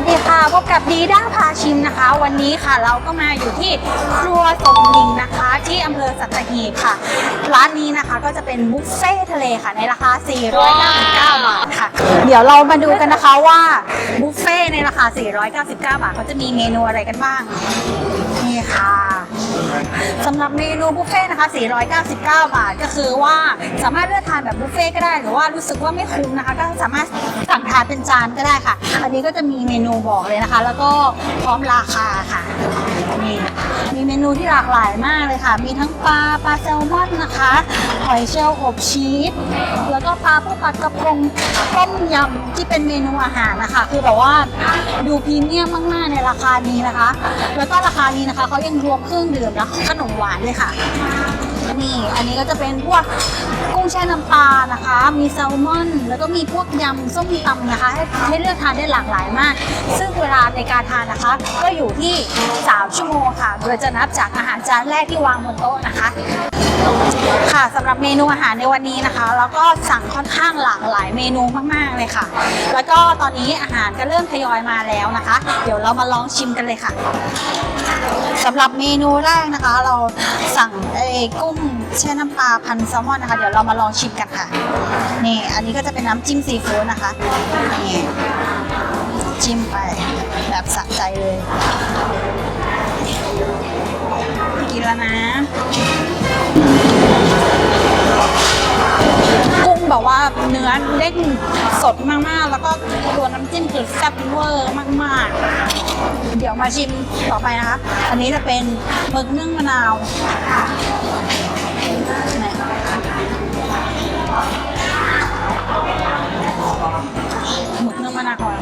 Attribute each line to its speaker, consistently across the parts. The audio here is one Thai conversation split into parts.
Speaker 1: ัสดีค่ะพบกับดีด้าพาชิมนะคะ วันนี้ค่ะเราก็มาอยู่ที่ครัวสมยิงนะคะ ที่อำเภอสัตหีบค่ะ ร้านนี้นะคะก็จะเป็นบุฟเฟ่ทะเลค่ะในราคา 499 บาทค่ะ เดี๋ยวเรามาดูกันนะคะว่าบุฟเฟ่ในราคา 499 บาทเขาจะมีเมนูอะไรกันบ้างนี่ค่ะำหรับเมนูบุฟเฟ่ต์นะคะ 499 บาท ก็คือว่าสามารถเลือกทานแบบบุฟเฟ่ต์ก็ได้ หรือว่ารู้สึกว่าไม่คุ้มนะคะ ก็สามารถสั่งทานเป็นจานก็ได้ค่ะ อันนี้ก็จะมีเมนูบอกเลยนะคะ แล้วก็พร้อมราคาค่ะ นี่มีเมนูที่หลากหลายมากเลยค่ะ มีทั้งปลาปลาแซลมอนนะคะหอยเชลล์อบชีสแล้วก็ปลาพวกปลากระพงต้มยำที่เป็นเมนูอาหารนะคะ คือแบบว่าดูพรีเมียมมากๆในราคานี้นะคะ แล้วก็ราคานี้นะคะเขายังรวมเครื่องดื่มและขนมหวานเลยค่ะ นี่ อันนี้ก็จะเป็นพวกกุ้งแช่น้ำปลานะคะ มีแซลมอน แล้วก็มีพวกยำส้มตำนะคะ ให้ให้เลือกทานได้หลากหลายมาก ซึ่งเวลาในการทานนะคะ ก็อยู่ที่ 3 ชั่วโมงค่ะ โดยจะนับจากอาหารจานแรกที่วางบนโต๊ะนะคะค่ะสำหรับเมนูอาหารในวันนี้นะคะ แล้วก็สั่งค่อนข้างหลากหลายเมนูมากๆเลยค่ะ แล้วก็ตอนนี้อาหารก็เริ่มทยอยมาแล้วนะคะ เดี๋ยวเรามาลองชิมกันเลยค่ะ สำหรับเมนูแรกนะคะ เราสั่งไอ้กุ้งแช่น้ำปลาพันแซลมอนนะคะ เดี๋ยวเรามาลองชิมกันค่ะ นี่ อันนี้ก็จะเป็นน้ำจิ้มซีฟู้ดนะคะ นี่จิ้มไปแบบสะใจเลยกินแล้วนะ กุ้งแบบว่าเนื้อเด้งสดมากๆ แล้วก็ตัวน้ำจิ้มคือแซ่บเวอร์มากๆ ดี๋ยวมาชิมต่อไปนะคะ อันนี้จะเป็นหมึกนึ่งมะนาวหมึกนึ่งมะนาวก่อน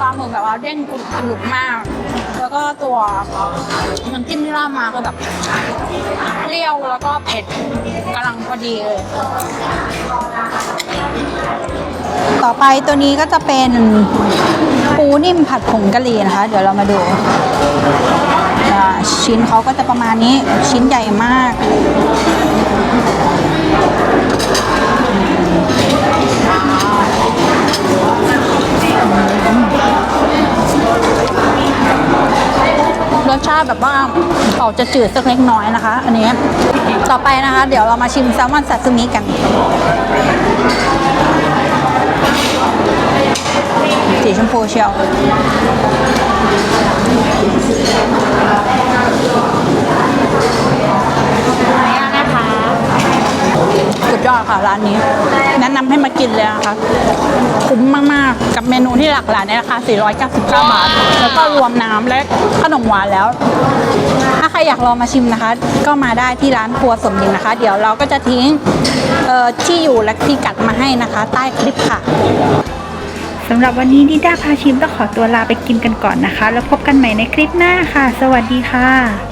Speaker 1: ปลาหมึกแบบว่าเด้งกรุบๆมาก แล้วก็ตัวน้ำจิ้มที่ราดมาคือแบบเปรี้ยวแล้วก็เผ็ดกำลังพอดีเลย ต่อไปตัวนี้ก็จะเป็นปูนิ่มผัดผงกะหรี่นะคะ เดี๋ยวเรามาดู ชิ้นเขาก็จะประมาณนี้ชิ้นใหญ่มากรสชาติแบบว่าออกจะจืดสักเล็กน้อยนะคะ อันนี้ต่อไปนะคะ เดี๋ยวเรามาชิมแซลมอนซาซิมิกัน สีช มพูเชียวสุดยอดค่ะร้านนี้ แนะนำให้มากินเลยนะคะคุ้มมากๆ กับเมนูที่หลากหลายในราคา 499 บาท แล้วก็รวมน้ำและขนมหวานแล้ว ถ้าใครอยากลองมาชิมนะคะ ก็มาได้ที่ร้านครัวสมยิงนะคะ เดี๋ยวเราก็จะทิ้งเอ่อที่อยู่และที่กัดมาให้นะคะ ใต้คลิปค่ะ
Speaker 2: สำหรับวันนี้ดิด้าพาชิมต้องขอตัวลาไปกินกันก่อนนะคะ แล้วพบกันใหม่ในคลิปหน้าค่ะ สวัสดีค่ะ